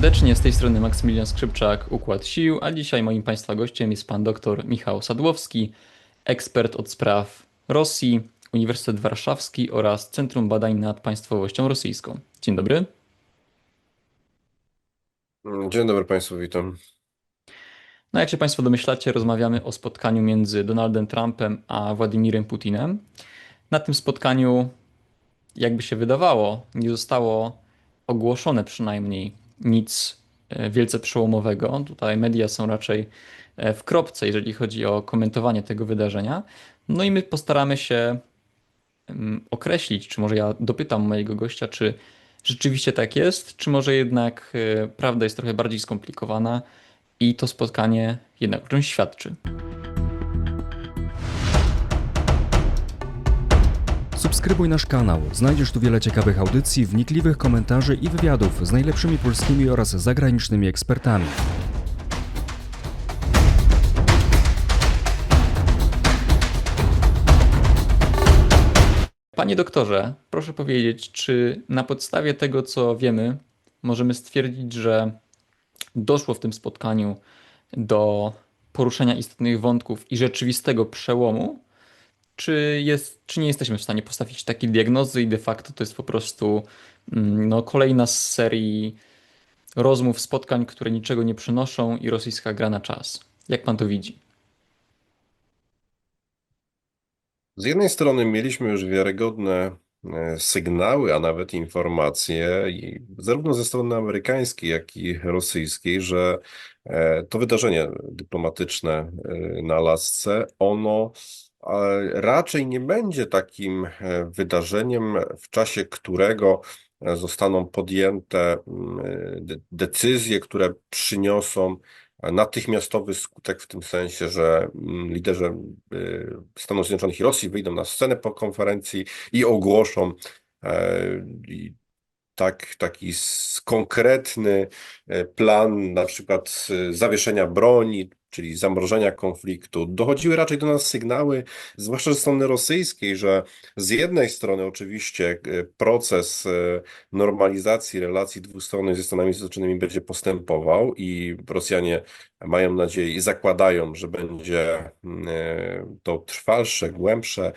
serdecznie, z tej strony Maksymilian Skrzypczak, Układ Sił, a dzisiaj moim Państwa gościem jest Pan dr Michał Sadłowski, ekspert od spraw Rosji, Uniwersytet Warszawski oraz Centrum Badań nad Państwowością Rosyjską. Dzień dobry. Dzień dobry Państwu, witam. No jak się Państwo domyślacie, rozmawiamy o spotkaniu między Donaldem Trumpem a Władimirem Putinem. Na tym spotkaniu, jakby się wydawało, nie zostało ogłoszone przynajmniej nic e, wielce przełomowego. Tutaj media są raczej e, w kropce, jeżeli chodzi o komentowanie tego wydarzenia. No i my postaramy się mm, określić, czy może ja dopytam mojego gościa, czy rzeczywiście tak jest, czy może jednak e, prawda jest trochę bardziej skomplikowana i to spotkanie jednak o czymś świadczy. Subskrybuj nasz kanał. Znajdziesz tu wiele ciekawych audycji, wnikliwych komentarzy i wywiadów z najlepszymi polskimi oraz zagranicznymi ekspertami. Panie doktorze, proszę powiedzieć, czy na podstawie tego, co wiemy, możemy stwierdzić, że doszło w tym spotkaniu do poruszenia istotnych wątków i rzeczywistego przełomu? Czy, jest, czy nie jesteśmy w stanie postawić takiej diagnozy i de facto to jest po prostu mm, no, kolejna z serii rozmów, spotkań, które niczego nie przynoszą i rosyjska gra na czas? Jak pan to widzi? Z jednej strony mieliśmy już wiarygodne e, sygnały, a nawet informacje, zarówno ze strony amerykańskiej, jak i rosyjskiej, że e, to wydarzenie dyplomatyczne e, na Alasce, ono raczej nie będzie takim e, wydarzeniem, w czasie którego e, zostaną podjęte mm, de- decyzje, które przyniosą natychmiastowy skutek w tym sensie, że mm, liderzy Stanów Zjednoczonych i Rosji wyjdą na scenę po konferencji i ogłoszą e, tak, taki konkretny e, plan, na przykład e, zawieszenia broni, czyli zamrożenia konfliktu. Dochodziły raczej do nas sygnały, zwłaszcza ze strony rosyjskiej, że z jednej strony oczywiście e, proces e, normalizacji relacji dwustronnych ze Stanami Zjednoczonymi będzie postępował i Rosjanie mają nadzieję i zakładają, że będzie e, to trwalsze, głębsze e,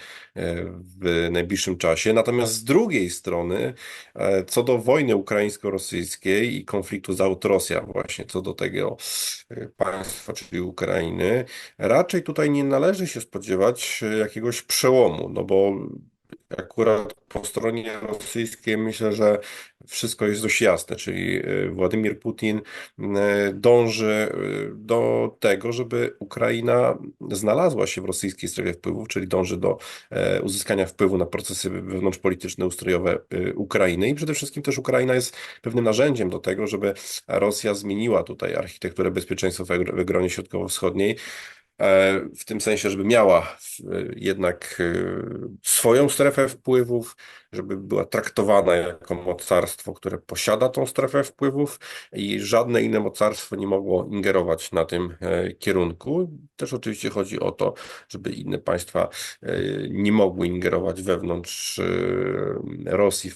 w najbliższym czasie. Natomiast z drugiej strony, e, co do wojny ukraińsko-rosyjskiej i konfliktu Zachód-Rosja, właśnie co do tego państwa, czyli Ukrainy, raczej tutaj nie należy się spodziewać jakiegoś przełomu, no bo Akurat po stronie rosyjskiej myślę, że wszystko jest dość jasne, czyli e, Władimir Putin e, dąży e, do tego, żeby Ukraina znalazła się w rosyjskiej strefie wpływów, czyli dąży do e, uzyskania wpływu na procesy wewnątrzpolityczne, ustrojowe Ukrainy. I przede wszystkim też Ukraina jest pewnym narzędziem do tego, żeby Rosja zmieniła tutaj architekturę bezpieczeństwa w regionie środkowo-wschodniej w tym sensie, żeby miała e, jednak e, swoją strefę wpływów, żeby była traktowana jako mocarstwo, które posiada tą strefę wpływów i żadne inne mocarstwo nie mogło ingerować na tym e, kierunku. Też oczywiście chodzi o to, żeby inne państwa e, nie mogły ingerować wewnątrz e, Rosji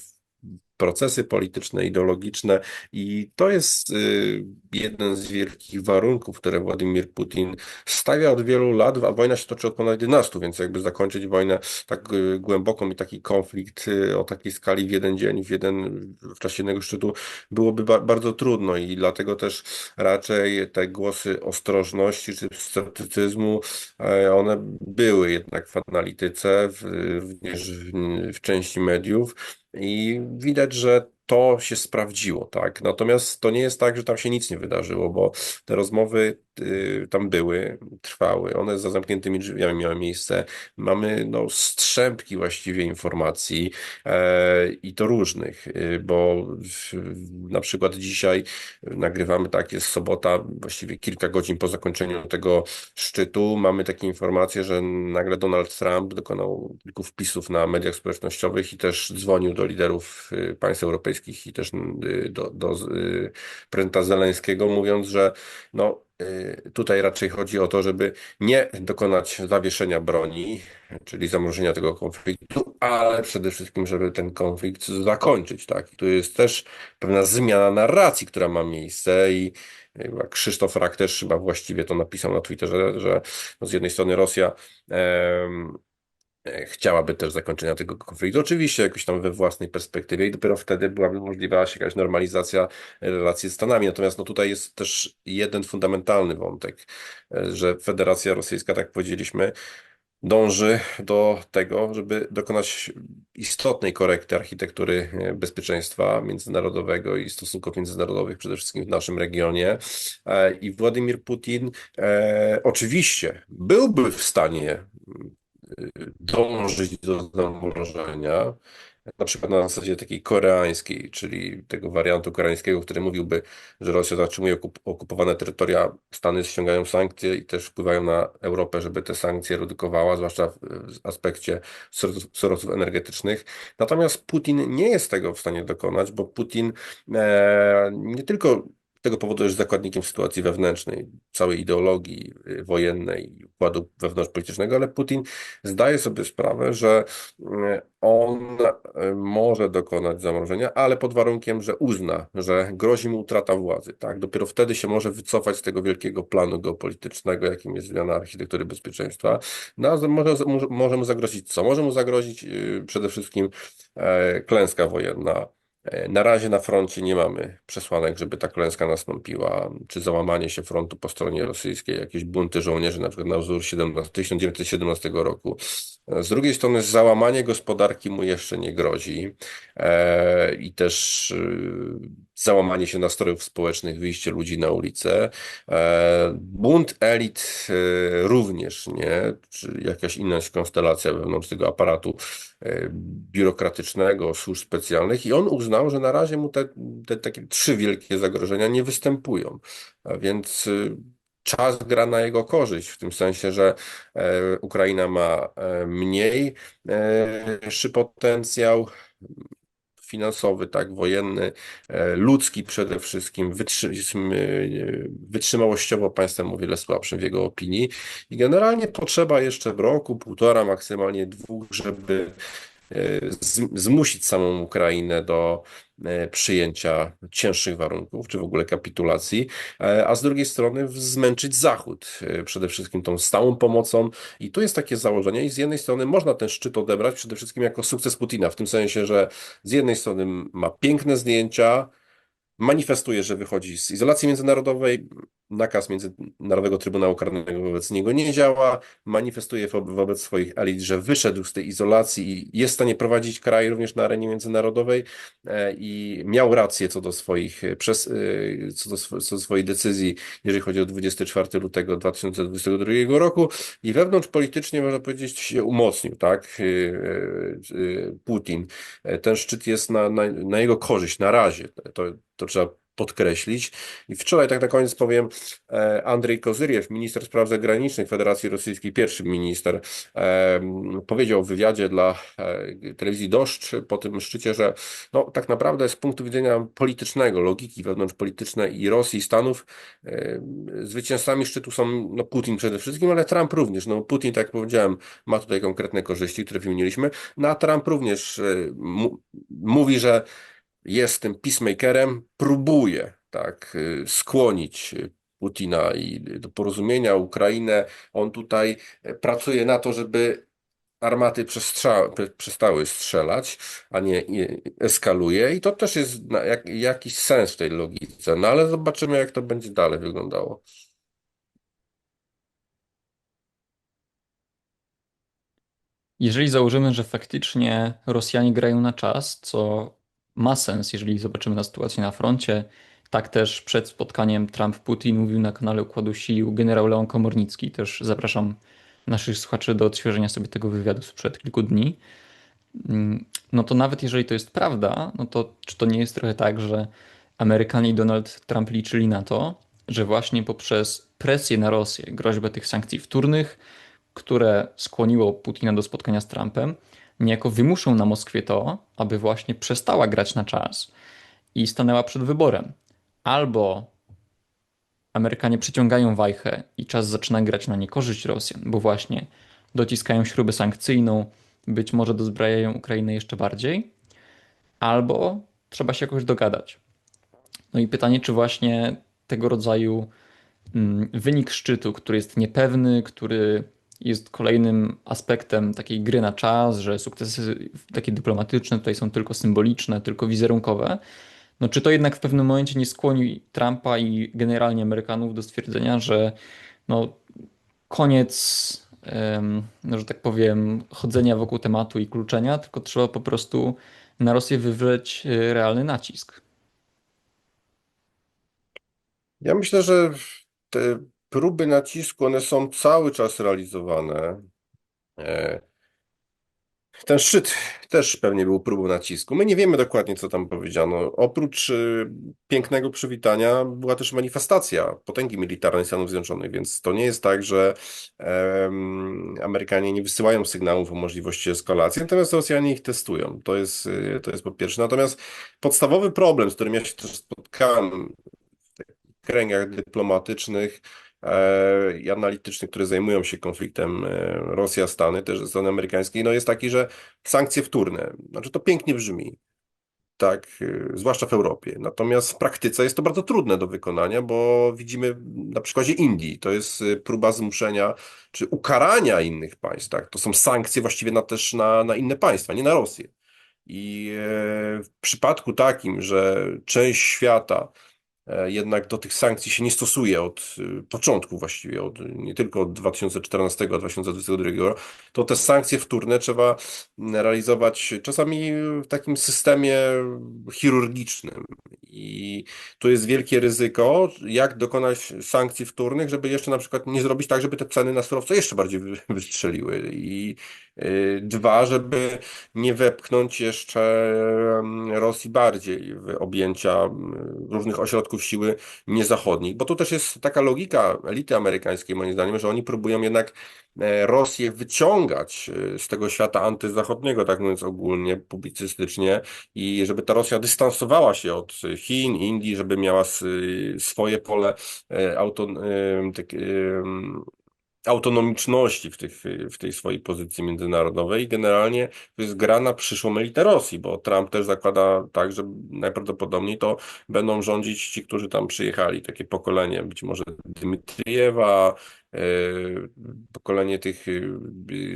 procesy polityczne, ideologiczne i to jest y, jeden z wielkich warunków, które Władimir Putin stawia od wielu lat, a wojna się toczy od ponad 11, więc jakby zakończyć wojnę tak y, głęboką i taki konflikt y, o takiej skali w jeden dzień, w jeden, w czasie jednego szczytu byłoby ba bardzo trudno i dlatego też raczej te głosy ostrożności czy sceptycyzmu, e, one były jednak w analityce, w, w, w części mediów. I widać, że to się sprawdziło, tak. Natomiast to nie jest tak, że tam się nic nie wydarzyło, bo te rozmowy y, tam były, trwały, one za zamkniętymi drzwiami miały miejsce. Mamy no, strzępki właściwie informacji e, i to różnych, y, bo na przykład dzisiaj nagrywamy tak, jest sobota, właściwie kilka godzin po zakończeniu tego szczytu. Mamy takie informacje, że nagle Donald Trump dokonał kilku wpisów na mediach społecznościowych i też dzwonił do liderów y, państw europejskich i też y, do, do y, prezydenta Zeleńskiego, mówiąc, że no, y, tutaj raczej chodzi o to, żeby nie dokonać zawieszenia broni, czyli zamrożenia tego konfliktu, ale przede wszystkim, żeby ten konflikt zakończyć, tak? Tu jest też pewna zmiana narracji, która ma miejsce i Krzysztof Rak też chyba właściwie to napisał na Twitterze, że no z jednej strony Rosja chciałaby też zakończenia tego konfliktu, oczywiście jakoś tam we własnej perspektywie i dopiero wtedy byłaby możliwa jakaś normalizacja relacji z Stanami. Natomiast no tutaj jest też jeden fundamentalny wątek, e, że Federacja Rosyjska, tak powiedzieliśmy, dąży do tego, żeby dokonać istotnej korekty architektury e, bezpieczeństwa międzynarodowego i stosunków międzynarodowych, przede wszystkim w naszym regionie. E, I Władimir Putin e, oczywiście byłby w stanie e, dążyć do zamrożenia, na przykład na zasadzie takiej koreańskiej, czyli tego wariantu koreańskiego, który mówiłby, że Rosja zatrzymuje okup okupowane terytoria, Stany ściągają sankcje i też wpływają na Europę, żeby te sankcje redukowała, zwłaszcza w w aspekcie surowców, energetycznych. Natomiast Putin nie jest tego w stanie dokonać, bo Putin e, nie tylko tego powodu jest zakładnikiem sytuacji wewnętrznej, całej ideologii y, wojennej, układu wewnątrzpolitycznego, ale Putin zdaje sobie sprawę, że y, on y, może dokonać zamrożenia, ale pod warunkiem, że uzna, że grozi mu utrata władzy. Tak? Dopiero wtedy się może wycofać z tego wielkiego planu geopolitycznego, jakim jest zmiana architektury bezpieczeństwa. No, może, może, mu zagrozić co? Może mu zagrozić przede wszystkim e, klęska wojenna. E, Na razie na froncie nie mamy przesłanek, żeby ta klęska nastąpiła, czy załamanie się frontu po stronie rosyjskiej, jakieś bunty żołnierzy, na przykład na wzór 17, 1917 roku. E, Z drugiej strony załamanie gospodarki mu jeszcze nie grozi e, i też załamanie się nastrojów społecznych, wyjście ludzi na ulicę. E, bunt elit e, również nie, czy jakaś inna konstelacja wewnątrz tego aparatu e, biurokratycznego, służb specjalnych i on uznał, że na razie mu te, te takie trzy wielkie zagrożenia nie występują. A więc czas gra na jego korzyść, w tym sensie, że Ukraina ma mniej potencjał finansowy, tak, wojenny, e, ludzki przede wszystkim, wytrzy, e, wytrzymałościowo państwem o wiele słabszym w jego opinii. I generalnie potrzeba jeszcze roku, półtora, maksymalnie dwóch, żeby e, zmusić samą Ukrainę do przyjęcia cięższych warunków, czy w ogóle kapitulacji, e, a z drugiej strony zmęczyć Zachód, e, przede wszystkim tą stałą pomocą. I tu jest takie założenie, i z jednej strony można ten szczyt odebrać przede wszystkim jako sukces Putina, w tym sensie, że z jednej strony ma piękne zdjęcia, manifestuje, że wychodzi z izolacji międzynarodowej, nakaz Międzynarodowego Trybunału Karnego wobec niego nie działa, manifestuje wo- wobec swoich elit, że wyszedł z tej izolacji i jest w stanie prowadzić kraj również na arenie międzynarodowej e, i miał rację co do swoich, e, przez, e, co do, co do swojej decyzji, jeżeli chodzi o 24 lutego 2022 roku. I wewnątrz politycznie można powiedzieć się umocnił, tak, Putin. Ten szczyt jest na, na, na jego korzyść, na razie, to, to trzeba podkreślić. I wczoraj, tak na koniec powiem, e, Andrzej Kozyriew, minister spraw zagranicznych Federacji Rosyjskiej, pierwszy minister, em, powiedział w wywiadzie dla e, telewizji Doszcz po tym szczycie, że no, tak naprawdę z punktu widzenia politycznego, logiki wewnątrzpolitycznej i Rosji, i Stanów, e, zwycięzcami szczytu są no, Putin przede wszystkim, ale Trump również. No, Putin, tak jak powiedziałem, ma tutaj konkretne korzyści, które wymieniliśmy, no a Trump również e, mówi, że jest tym peacemakerem, próbuje tak y, skłonić y, Putina i do porozumienia Ukrainę. On tutaj e, pracuje na to, żeby armaty przestały strzelać, a nie i- eskaluje i to też jest jak, jakiś sens w tej logice. No ale zobaczymy, jak to będzie dalej wyglądało. Jeżeli założymy, że faktycznie Rosjanie grają na czas, co ma sens, jeżeli zobaczymy na sytuację na froncie, tak też przed spotkaniem Trump-Putin mówił na kanale Układu Sił generał Leon Komornicki. Też zapraszam naszych słuchaczy do odświeżenia sobie tego wywiadu sprzed kilku dni. Mm, No to nawet jeżeli to jest prawda, no to czy to nie jest trochę tak, że Amerykanie i Donald Trump liczyli na to, że właśnie poprzez presję na Rosję, groźbę tych sankcji wtórnych, które skłoniło Putina do spotkania z Trumpem, niejako wymuszą na Moskwie to, aby właśnie przestała grać na czas i stanęła przed wyborem. Albo Amerykanie przyciągają wajchę i czas zaczyna grać na niekorzyść Rosjan, bo właśnie dociskają śrubę sankcyjną, być może dozbrajają Ukrainę jeszcze bardziej, albo trzeba się jakoś dogadać. No i pytanie, czy właśnie tego rodzaju mm, wynik szczytu, który jest niepewny, który jest kolejnym aspektem takiej gry na czas, że sukcesy takie dyplomatyczne tutaj są tylko symboliczne, tylko wizerunkowe. No czy to jednak w pewnym momencie nie skłoni Trumpa i generalnie Amerykanów do stwierdzenia, że no koniec, no, że tak powiem, chodzenia wokół tematu i kluczenia, tylko trzeba po prostu na Rosję wywrzeć e, realny nacisk. Ja myślę, że próby nacisku, one są cały czas realizowane. E, Ten szczyt też pewnie był próbą nacisku. My nie wiemy dokładnie, co tam powiedziano. Oprócz y, pięknego przywitania była też manifestacja potęgi militarnej Stanów Zjednoczonych, więc to nie jest tak, że em, Amerykanie nie wysyłają sygnałów o możliwości eskalacji, natomiast Rosjanie ich testują. To jest, y, to jest po pierwsze. Natomiast podstawowy problem, z którym ja się też spotkałem w kręgach dyplomatycznych, i analitycznych, które zajmują się konfliktem e, Rosja-Stany, też ze strony amerykańskiej, no jest taki, że sankcje wtórne, znaczy to pięknie brzmi, tak, e, zwłaszcza w Europie. Natomiast w praktyce jest to bardzo trudne do wykonania, bo widzimy na przykładzie Indii, to jest e, próba zmuszenia czy ukarania innych państw, tak, to są sankcje właściwie na, też na, na inne państwa, nie na Rosję. I e, w przypadku takim, że część świata e, jednak do tych sankcji się nie stosuje od e, początku właściwie, od, nie tylko od 2014, a 2022, to te sankcje wtórne trzeba realizować czasami w takim systemie chirurgicznym. I tu jest wielkie ryzyko, jak dokonać sankcji wtórnych, żeby jeszcze na przykład nie zrobić tak, żeby te ceny na surowce jeszcze bardziej wy- wystrzeliły. I y, dwa, żeby nie wepchnąć jeszcze em, Rosji bardziej w objęcia em, różnych ośrodków siły niezachodnich, bo tu też jest taka logika elity amerykańskiej, moim zdaniem, że oni próbują jednak e, Rosję wyciągać e, z tego świata antyzachodniego, tak mówiąc ogólnie, publicystycznie, i żeby ta Rosja dystansowała się od Chin, Indii, żeby miała swoje pole e, auto, tak, autonomiczności w, tych, w tej swojej pozycji międzynarodowej. I generalnie to jest gra na przyszłą elitę Rosji, bo Trump też zakłada tak, że najprawdopodobniej to będą rządzić ci, którzy tam przyjechali, takie pokolenie, być może Dmitrijewa, e, pokolenie tych e,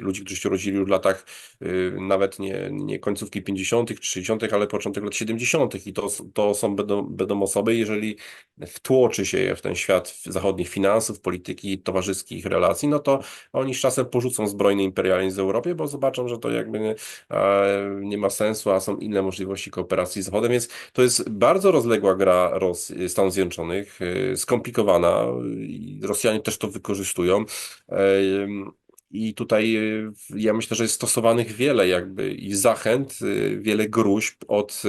ludzi, którzy się urodzili już w latach e, nawet nie, nie końcówki 50., czy 60., ale początek lat 70. I to, to są, będą, będą osoby, jeżeli wtłoczy się je w ten świat zachodnich finansów, polityki, towarzyskich relacji, no to oni z czasem porzucą zbrojny imperializm w Europie, bo zobaczą, że to jakby nie, e, nie ma sensu, a są inne możliwości kooperacji z Zachodem, więc to jest bardzo rozległa gra Rosji, Stanów Zjednoczonych, e, skomplikowana Rosjanie też to wykorzystują. E, I tutaj e, ja myślę, że jest stosowanych wiele jakby i zachęt, e, wiele gruźb od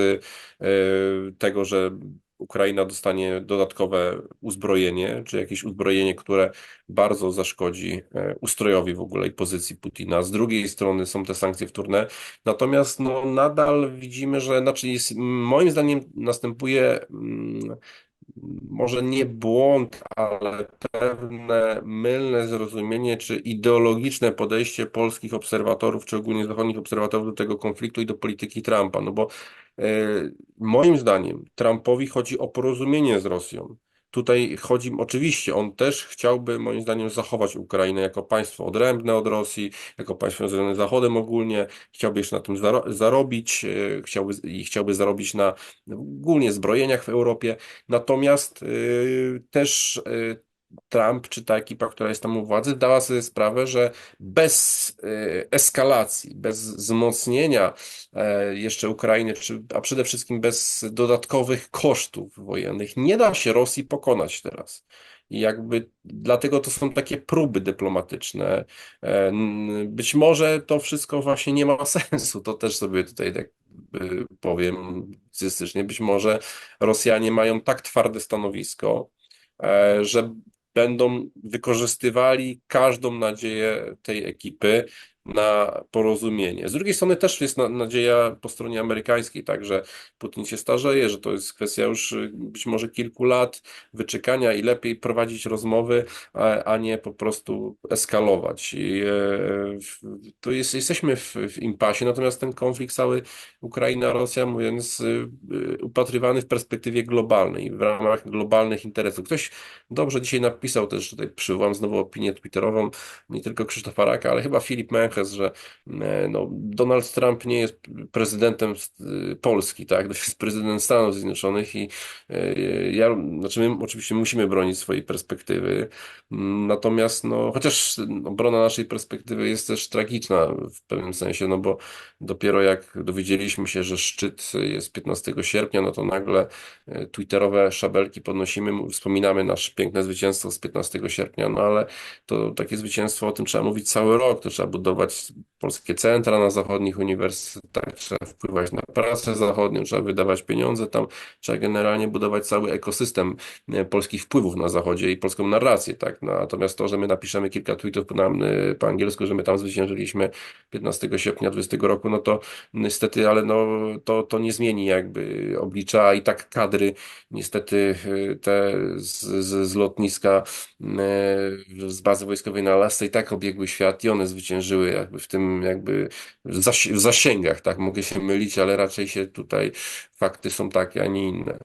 e, tego, że Ukraina dostanie dodatkowe uzbrojenie, czy jakieś uzbrojenie, które bardzo zaszkodzi ustrojowi w ogóle i pozycji Putina. Z drugiej strony są te sankcje wtórne, natomiast no, nadal widzimy, że znaczy jest, moim zdaniem następuje może nie błąd, ale pewne mylne zrozumienie czy ideologiczne podejście polskich obserwatorów, czy ogólnie zachodnich obserwatorów do tego konfliktu i do polityki Trumpa. No bo e, moim zdaniem Trumpowi chodzi o porozumienie z Rosją. Tutaj chodzi, oczywiście, on też chciałby, moim zdaniem, zachować Ukrainę jako państwo odrębne od Rosji, jako państwo związane z Zachodem ogólnie, chciałby jeszcze na tym zaro zarobić, e, chciałby, i chciałby zarobić na ogólnie zbrojeniach w Europie. Natomiast y, też y, Trump, czy ta ekipa, która jest tam u władzy, dała sobie sprawę, że bez y, eskalacji, bez wzmocnienia e, jeszcze Ukrainy, a przede wszystkim bez dodatkowych kosztów wojennych, nie da się Rosji pokonać teraz. I jakby dlatego to są takie próby dyplomatyczne. E, Być może to wszystko właśnie nie ma sensu. To też sobie tutaj tak powiem cystycznie. Być może Rosjanie mają tak twarde stanowisko, e, że będą wykorzystywali każdą nadzieję tej ekipy na porozumienie. Z drugiej strony też jest na, nadzieja po stronie amerykańskiej, tak, że Putin się starzeje, że to jest kwestia już y, być może kilku lat wyczekania i lepiej prowadzić rozmowy, a, a nie po prostu eskalować. I, e, to jest, jesteśmy w, w impasie, natomiast ten konflikt cały Ukraina-Rosja, mówiąc, y, y, upatrywany w perspektywie globalnej, w ramach globalnych interesów. Ktoś dobrze dzisiaj napisał też, tutaj przywołam znowu opinię twitterową, nie tylko Krzysztofa Raka, ale chyba Filip Menchez, że e, no, Donald Trump nie jest prezydentem y, Polski, tak? To jest prezydent Stanów Zjednoczonych i e, ja, znaczy my oczywiście musimy bronić swojej perspektywy, natomiast no, chociaż obrona naszej perspektywy jest też tragiczna w pewnym sensie, no bo dopiero jak dowiedzieliśmy się, że szczyt jest 15 sierpnia, no to nagle e, twitterowe szabelki podnosimy, wspominamy nasze piękne zwycięstwo z 15 sierpnia, no ale to takie zwycięstwo, o tym trzeba mówić cały rok, to trzeba budować polskie centra na zachodnich uniwersytetach, trzeba wpływać na pracę zachodnią, trzeba wydawać pieniądze tam, trzeba generalnie budować cały ekosystem e, polskich wpływów na zachodzie i polską narrację, tak? Natomiast to, że my napiszemy kilka tweetów po, nam, e, po angielsku, że my tam zwyciężyliśmy 15 sierpnia 20 roku, no to niestety, ale no to, to nie zmieni jakby oblicza, i tak kadry niestety e, te z, z, z lotniska z bazy wojskowej na Alasce i tak obiegły świat i one zwyciężyły jakby w tym jakby w, zasi w zasięgach, tak? Mogę się mylić, ale raczej się tutaj fakty są takie, a nie inne.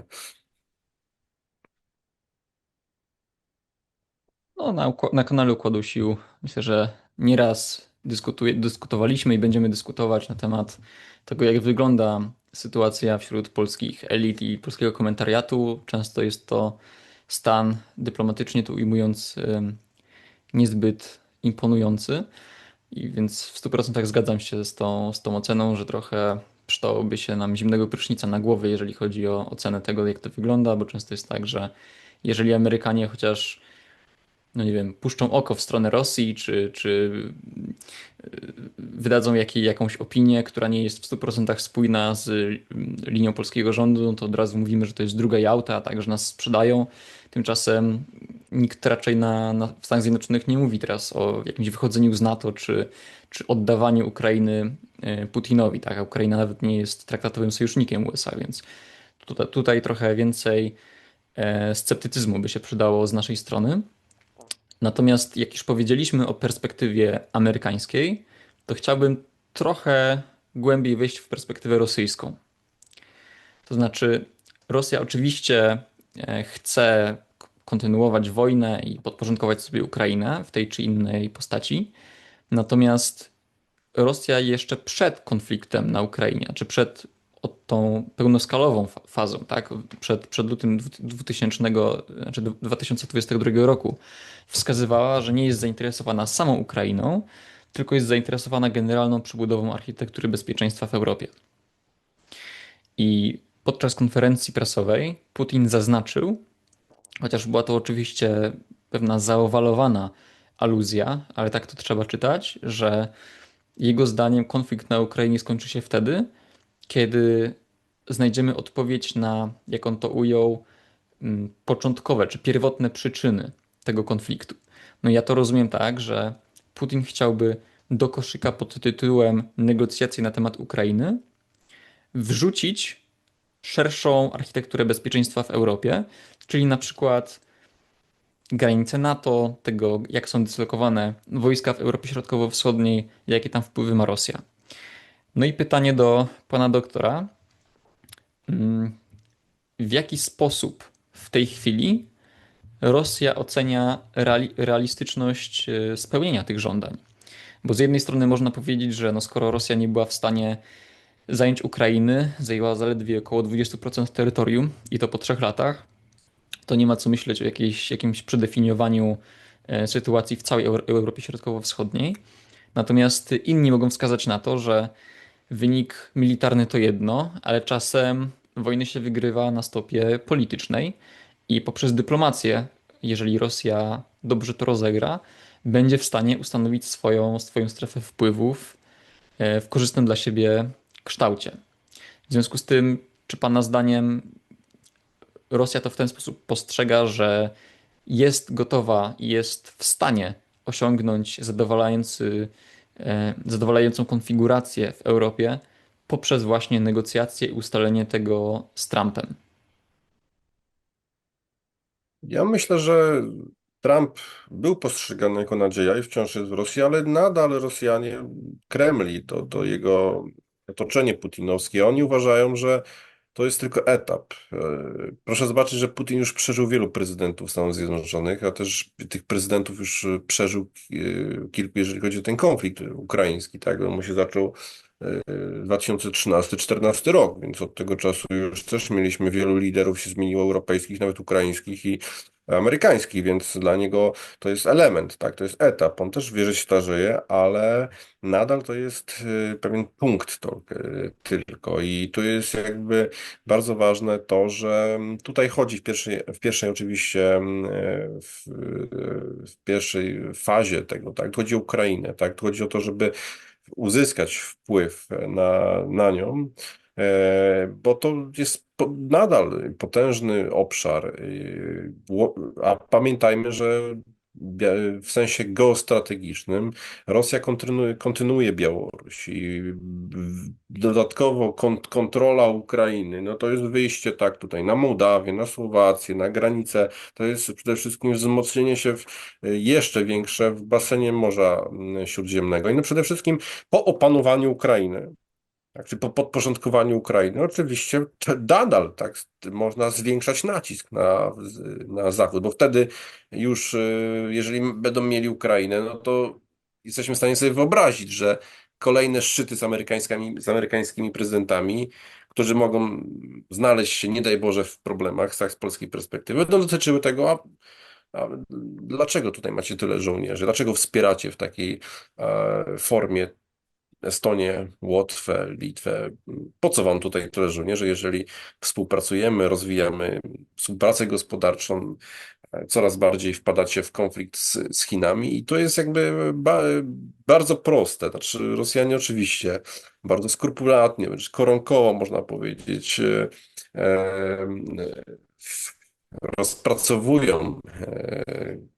No, na, na kanale Układu Sił myślę, że nieraz dyskutuje, dyskutowaliśmy i będziemy dyskutować na temat tego, jak wygląda sytuacja wśród polskich elit i polskiego komentariatu. Często jest to stan dyplomatycznie to ujmując niezbyt imponujący. I więc w 100% zgadzam się z tą, z tą oceną, że trochę przydałoby się nam zimnego prysznica na głowę, jeżeli chodzi o ocenę tego, jak to wygląda, bo często jest tak, że jeżeli Amerykanie chociaż no nie wiem, puszczą oko w stronę Rosji, czy, czy yy, wydadzą jakiej, jakąś opinię, która nie jest w 100% spójna z yy, linią polskiego rządu, no to od razu mówimy, że to jest druga Jałta, a tak, że nas sprzedają. Tymczasem nikt raczej na, na, w Stanach Zjednoczonych nie mówi teraz o jakimś wychodzeniu z NATO, czy, czy oddawaniu Ukrainy yy, Putinowi, tak? A Ukraina nawet nie jest traktatowym sojusznikiem USA, więc tutaj, tutaj trochę więcej e, sceptycyzmu by się przydało z naszej strony. Natomiast jak już powiedzieliśmy o perspektywie amerykańskiej, to chciałbym trochę głębiej wejść w perspektywę rosyjską. To znaczy, Rosja oczywiście e, chce kontynuować wojnę i podporządkować sobie Ukrainę w tej czy innej postaci. Natomiast Rosja jeszcze przed konfliktem na Ukrainie, czy przed tą pełnoskalową fa- fazą, tak? Przed, przed lutym 2000, znaczy 2022 roku wskazywała, że nie jest zainteresowana samą Ukrainą, tylko jest zainteresowana generalną przebudową architektury bezpieczeństwa w Europie. I podczas konferencji prasowej Putin zaznaczył, chociaż była to oczywiście pewna zaowalowana aluzja, ale tak to trzeba czytać, że jego zdaniem konflikt na Ukrainie skończy się wtedy, kiedy znajdziemy odpowiedź na, jak on to ujął, mm, początkowe czy pierwotne przyczyny tego konfliktu. No ja to rozumiem tak, że Putin chciałby do koszyka pod tytułem negocjacje na temat Ukrainy wrzucić szerszą architekturę bezpieczeństwa w Europie, czyli na przykład granice NATO, tego jak są dyslokowane wojska w Europie Środkowo-Wschodniej, jakie tam wpływy ma Rosja. No i pytanie do pana doktora. Mm, W jaki sposób w tej chwili Rosja ocenia reali realistyczność e, spełnienia tych żądań? Bo z jednej strony można powiedzieć, że no skoro Rosja nie była w stanie zająć Ukrainy, zajęła zaledwie około 20% terytorium i to po trzech latach, to nie ma co myśleć o jakiejś, jakimś przedefiniowaniu e, sytuacji w całej Euro- Europie Środkowo-Wschodniej. Natomiast inni mogą wskazać na to, że wynik militarny to jedno, ale czasem wojny się wygrywa na stopie politycznej i poprzez dyplomację, jeżeli Rosja dobrze to rozegra, będzie w stanie ustanowić swoją, swoją strefę wpływów e, w korzystnym dla siebie kształcie. W związku z tym, czy Pana zdaniem Rosja to w ten sposób postrzega, że jest gotowa i jest w stanie osiągnąć zadowalający e, zadowalającą konfigurację w Europie poprzez właśnie negocjacje i ustalenie tego z Trumpem. Ja myślę, że Trump był postrzegany jako nadzieja i wciąż jest w Rosji, ale nadal Rosjanie, Kreml to, to jego otoczenie putinowskie, oni uważają, że to jest tylko etap. E, Proszę zobaczyć, że Putin już przeżył wielu prezydentów Stanów Zjednoczonych, a też tych prezydentów już e, przeżył e, kilku, jeżeli chodzi o ten konflikt ukraiński, tak? On mu się zaczął e, 2013-2014 rok, więc od tego czasu już też mieliśmy wielu liderów się zmieniło europejskich, nawet ukraińskich i amerykańskich, więc dla niego to jest element, tak, to jest etap. On też wie, że się starzeje, ale nadal to jest y, pewien punkt to, y, tylko. I tu jest jakby bardzo ważne to, że tutaj chodzi w pierwszej, w pierwszej oczywiście mm, y, w, w pierwszej fazie tego, tak, chodzi o Ukrainę, tak, chodzi o to, żeby uzyskać wpływ na, na nią, e, bo to jest nadal potężny obszar. ło- A pamiętajmy, że w sensie geostrategicznym Rosja kontynuuje, Białoruś i dodatkowo kon, kontrola Ukrainy, no to jest wyjście tak tutaj na Mołdawię, na Słowację, na granicę. To jest przede wszystkim wzmocnienie się w, jeszcze większe w basenie Morza Śródziemnego i no przede wszystkim po opanowaniu Ukrainy. Tak, czy po podporządkowaniu Ukrainy, oczywiście nadal tak, można zwiększać nacisk na, na Zachód, bo wtedy już, y, jeżeli będą mieli Ukrainę, no to jesteśmy w stanie sobie wyobrazić, że kolejne szczyty z amerykańskimi, z amerykańskimi prezydentami, którzy mogą znaleźć się, nie daj Boże, w problemach tak, z polskiej perspektywy, będą dotyczyły tego, a, a dlaczego tutaj macie tyle żołnierzy, dlaczego wspieracie w takiej e, formie Estonię, Łotwę, Litwę. Po co wam tutaj tyle żołnierzy, jeżeli współpracujemy, rozwijamy współpracę gospodarczą, e, coraz bardziej wpadacie w konflikt z, z Chinami i to jest jakby ba, bardzo proste. Znaczy Rosjanie oczywiście bardzo skrupulatnie, wręcz koronkowo można powiedzieć, e, e, rozpracowują e,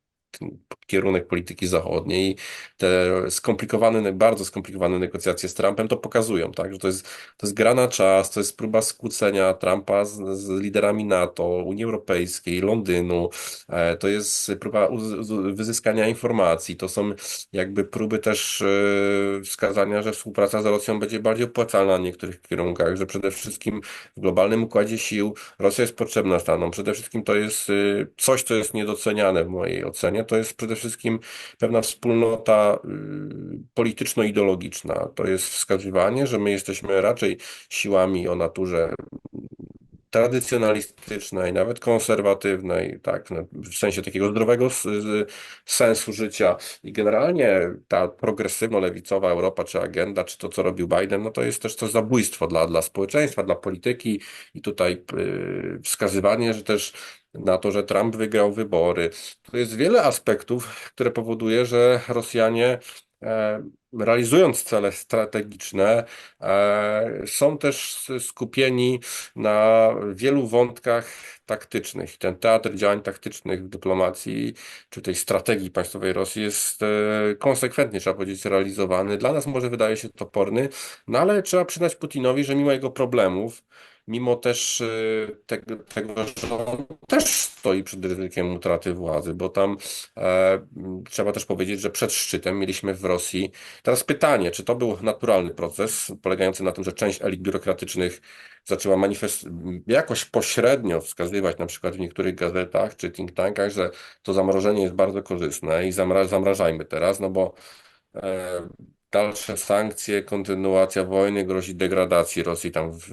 kierunek polityki zachodniej. Te skomplikowane, bardzo skomplikowane negocjacje z Trumpem to pokazują, tak, że to jest, to jest gra na czas, to jest próba skłócenia Trumpa z, z liderami NATO, Unii Europejskiej, Londynu, e, to jest próba wyzyskania informacji, to są jakby próby też e, wskazania, że współpraca z Rosją będzie bardziej opłacalna w niektórych kierunkach, że przede wszystkim w globalnym układzie sił Rosja jest potrzebna Stanom. Przede wszystkim to jest y, coś, co jest niedoceniane w mojej ocenie. To jest przede wszystkim pewna wspólnota y, polityczno-ideologiczna. To jest wskazywanie, że my jesteśmy raczej siłami o naturze tradycjonalistycznej, nawet konserwatywnej, tak, no, w sensie takiego zdrowego sensu życia. I generalnie ta progresywno-lewicowa Europa, czy agenda, czy to, co robił Biden, no to jest też to zabójstwo dla, dla społeczeństwa, dla polityki i tutaj y, wskazywanie, że też na to, że Trump wygrał wybory. To jest wiele aspektów, które powoduje, że Rosjanie realizując cele strategiczne, e, są też skupieni na wielu wątkach taktycznych. Ten teatr działań taktycznych w dyplomacji, czy tej strategii państwowej Rosji jest e, konsekwentnie, trzeba powiedzieć, realizowany. Dla nas może wydaje się toporny, no ale trzeba przyznać Putinowi, że mimo jego problemów, mimo też e, tego, tego, że on też stoi przed ryzykiem utraty władzy, bo tam e, trzeba też powiedzieć, że przed szczytem mieliśmy w Rosji. Teraz pytanie, czy to był naturalny proces, polegający na tym, że część elit biurokratycznych zaczęła manifest jakoś pośrednio wskazywać, na przykład w niektórych gazetach czy think tankach, że to zamrożenie jest bardzo korzystne i zamra zamrażajmy teraz, no bo e, dalsze sankcje, kontynuacja wojny grozi degradacji Rosji tam w,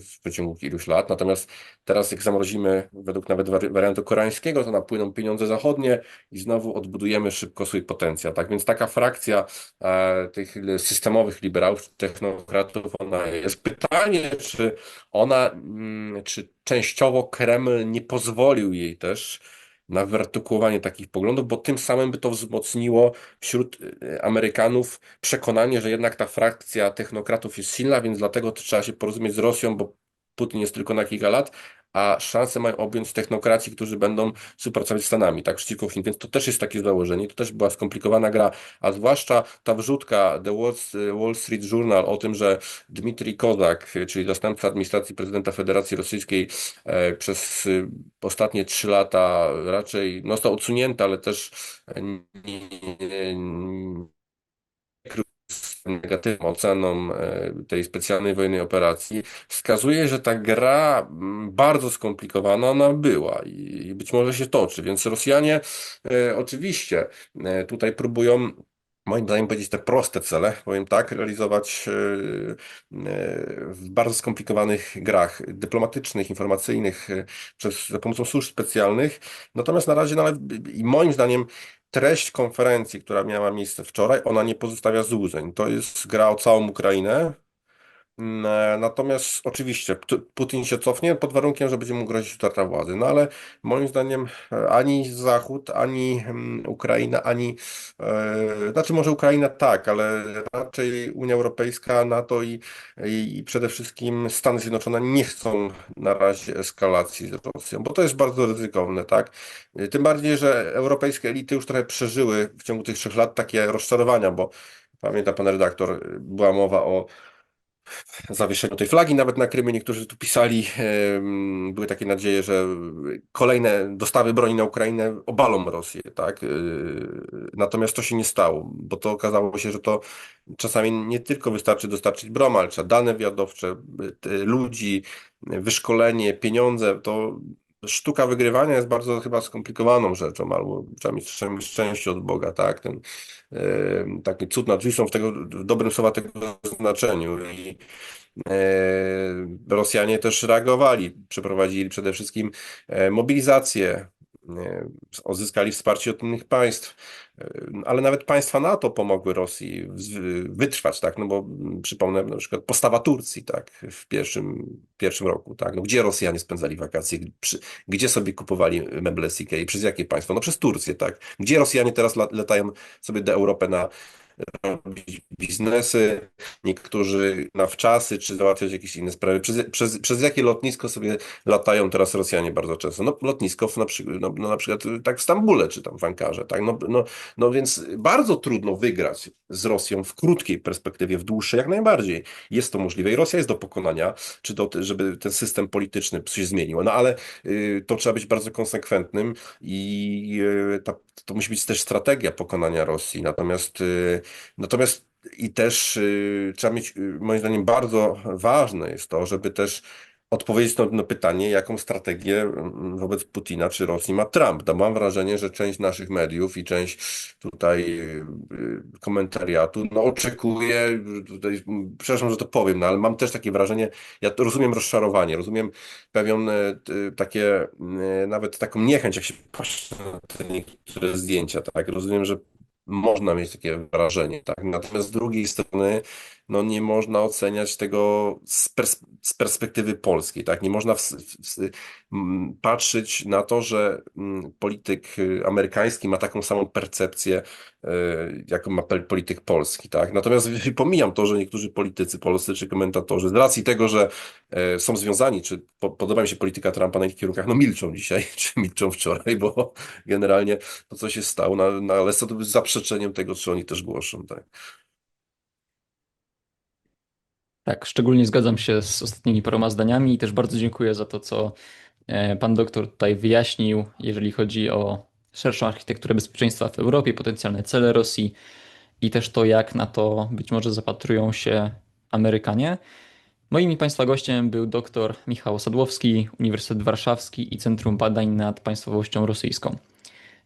w przeciągu iluś lat. Natomiast teraz jak zamrozimy według nawet wari- wariantu koreańskiego, to napłyną pieniądze zachodnie i znowu odbudujemy szybko swój potencjał. Tak więc taka frakcja e, tych systemowych liberałów, technokratów, ona jest. Pytanie, czy ona, mm, czy częściowo Kreml nie pozwolił jej też na wyartykułowanie takich poglądów, bo tym samym by to wzmocniło wśród e, Amerykanów przekonanie, że jednak ta frakcja technokratów jest silna, więc dlatego trzeba się porozumieć z Rosją, bo Putin jest tylko na kilka lat, a szanse mają objąć technokraci, którzy będą współpracować z Stanami, tak, przeciwko Chin, więc to też jest takie założenie, to też była skomplikowana gra, a zwłaszcza ta wrzutka The Wall, Street Journal o tym, że Dmitrij Kozak, czyli zastępca administracji prezydenta Federacji Rosyjskiej e, przez e, ostatnie trzy lata raczej no, został odsunięty, ale też nie, nie, nie z negatywną oceną e, tej specjalnej wojennej operacji, wskazuje, że ta gra m, bardzo skomplikowana ona była i, być może się toczy, więc Rosjanie e, oczywiście e, tutaj próbują moim zdaniem powiedzieć te proste cele, powiem tak, realizować w bardzo skomplikowanych grach dyplomatycznych, informacyjnych, przez, za pomocą służb specjalnych. Natomiast na razie, no, i moim zdaniem, treść konferencji, która miała miejsce wczoraj, ona nie pozostawia złudzeń. To jest gra o całą Ukrainę. Mm, e, Natomiast oczywiście Put- Putin się cofnie pod warunkiem, że będzie mu grozić utrata władzy. No ale moim zdaniem e, ani Zachód, ani mm, Ukraina, ani e, znaczy może Ukraina tak, ale raczej Unia Europejska, NATO i, i, i przede wszystkim Stany Zjednoczone nie chcą na razie eskalacji z Rosją, bo to jest bardzo ryzykowne, tak? Tym bardziej, że europejskie elity już trochę przeżyły w ciągu tych trzech lat takie rozczarowania, bo pamięta pan redaktor, była mowa o zawieszeniu tej flagi nawet na Krymie. Niektórzy tu pisali, były takie nadzieje, że kolejne dostawy broni na Ukrainę obalą Rosję, tak? Yy, Natomiast to się nie stało, bo to okazało się, że to czasami nie tylko wystarczy dostarczyć broń, ale trzeba dane wywiadowcze, y, ludzi, wyszkolenie, pieniądze, to sztuka wygrywania jest bardzo chyba skomplikowaną rzeczą, albo mieć szczęście od Boga, tak? Ten, em, taki cud nad Wisłą w tego, w dobrym słowa tego znaczeniu i E, Rosjanie też reagowali, przeprowadzili przede wszystkim e, mobilizację, e, uzyskali wsparcie od innych państw, e, ale nawet państwa NATO pomogły Rosji wytrwać, tak, no bo mm, przypomnę na przykład postawa Turcji, tak, w pierwszym, pierwszym roku, tak, no gdzie Rosjanie spędzali wakacje, gdzie sobie kupowali meble Ikei, przez jakie państwo, no przez Turcję, tak, gdzie Rosjanie teraz la- latają sobie do Europy na robić biznesy, niektórzy na wczasy, czy załatwiać jakieś inne sprawy. Przez, przez, przez jakie lotnisko sobie latają teraz Rosjanie bardzo często? No lotnisko w, na, przy, no, no, na przykład y, tak w Stambule, czy tam w Ankarze, tak? No, no, no więc bardzo trudno wygrać z Rosją w krótkiej perspektywie, w dłuższej jak najbardziej. Jest to możliwe i Rosja jest do pokonania, czy do, żeby ten system polityczny się zmienił. No ale y, to trzeba być bardzo konsekwentnym i y, ta, to musi być też strategia pokonania Rosji. Natomiast y, Natomiast i też y, trzeba mieć, y, moim zdaniem, bardzo ważne jest to, żeby też odpowiedzieć na, pytanie, jaką strategię wobec Putina czy Rosji ma Trump. To mam wrażenie, że część naszych mediów i część tutaj y, komentariatu no, oczekuje, tutaj, przepraszam, że to powiem, no, ale mam też takie wrażenie, ja rozumiem rozczarowanie, rozumiem pewien e, takie, e, nawet taką niechęć, jak się patrzy na te niektóre zdjęcia, tak, rozumiem, że można mieć takie wrażenie, tak? Natomiast z drugiej strony, no nie można oceniać tego z, pers z perspektywy polskiej, tak? Nie można patrzeć na to, że polityk y, amerykański ma taką samą percepcję, y, jaką ma polityk polski, tak? Natomiast pomijam to, że niektórzy politycy polscy czy komentatorzy z racji tego, że e, są związani, czy po, podoba mi się polityka Trumpa na ich kierunkach, no milczą dzisiaj, czy milczą wczoraj, bo generalnie to, co się stało, no, no, ale co to jest zaprzeczeniem tego, co oni też głoszą, tak. Tak, szczególnie zgadzam się z ostatnimi paroma zdaniami i też bardzo dziękuję za to, co e, pan doktor tutaj wyjaśnił, jeżeli chodzi o szerszą architekturę bezpieczeństwa w Europie, potencjalne cele Rosji i też to, jak na to być może zapatrują się Amerykanie. Moim i Państwa gościem był dr Michał Sadłowski, Uniwersytet Warszawski i Centrum Badań nad Państwowością Rosyjską.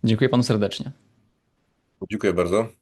Dziękuję Panu serdecznie. Dziękuję bardzo.